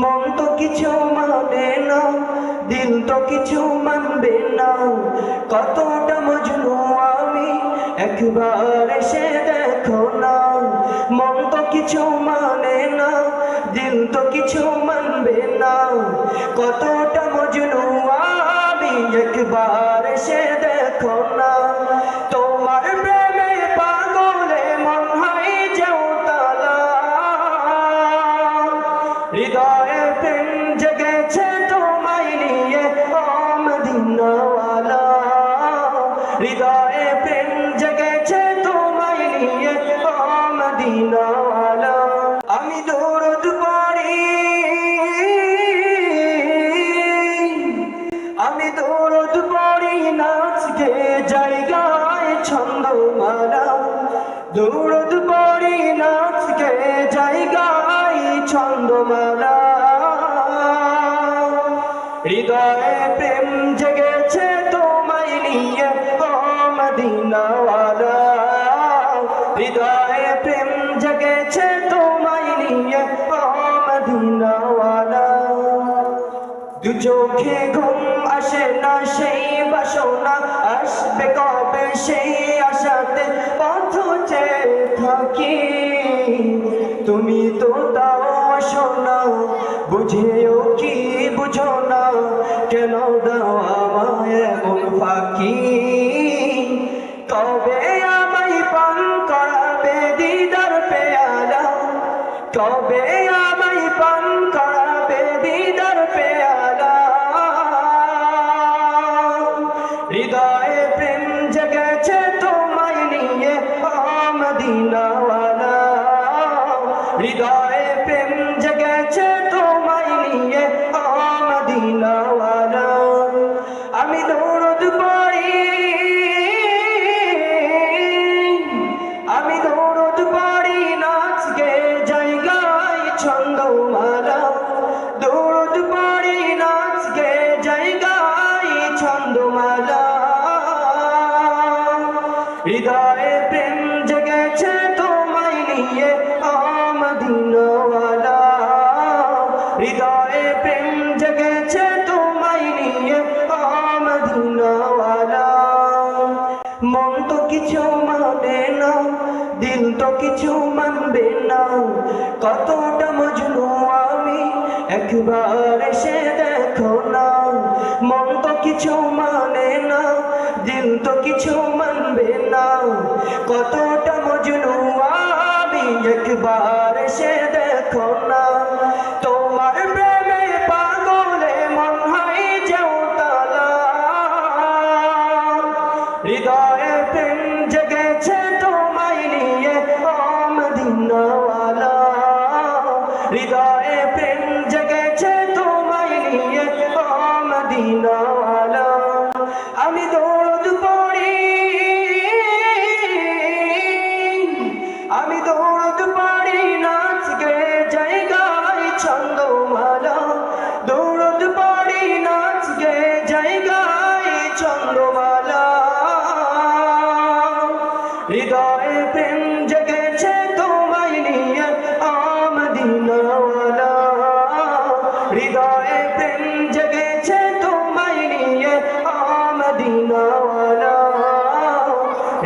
মন তো কিছু মানে না, দিল তো কিছু মানবে না। কতটা মজনু আমি, একবার এসে দেখো না। মন তো কিছু মানে না, দিল তো কিছু মানবে না। কতটা মদিনাওয়ালা আমি দৌড়দ পারি আমি দৌড়দ পড়ি নাচকে জায়গায় চোখে ঘুম আসে না, সেই বাসনা আসবে কবে? সেই আশাতে পথ থাকি। তুমি তো দাও শোনা, বুঝেও কি বুঝো না? কেন দাও আমায় এমন ফাঁকি? কবে কিছু মানবে না। কতটা মজনু আমি, একবার এসে দেখো না। মন তো কিছু মানে না, দিল তো কিছু মানবে না। কতটা মজনু আমি, একবার এসে দেখো না। তোমার প্রেমে পাগলে মন হয় যেও তালা। হৃদয়ে হৃদয়ে প্রেম জেগেছে তোমায় নিয়ে মদিনাওয়ালা। আমি দৌড়দ পড়ি, আমি দৌড়দ পড়ি, নাচ নাচকে জায়গায় ছন্দমালা। দৌড়দ পড়ি, নাচ নাচকে জায়গায় ছন্দমালা। হৃদয়ে প্রেম হৃদয়ে প্রেম জেগেছে তোমায় নিয়ে আমদিনওয়ালা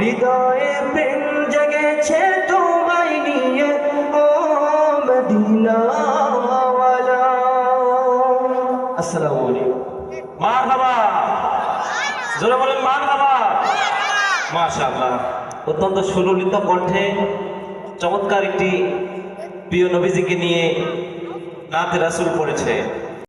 হৃদয়ে প্রেম জেগেছে তোমায় নিয়ে ও মদিনাওয়ালা আসসালামু আলাইকুম। মার হাবা জোরে বলেন মার হাবা মাশাআল্লাহ। অত্যন্ত সুললিত কণ্ঠে চমৎকার একটি প্রিয় নবীজিকে নিয়ে নাতে রাসুল পড়েছে।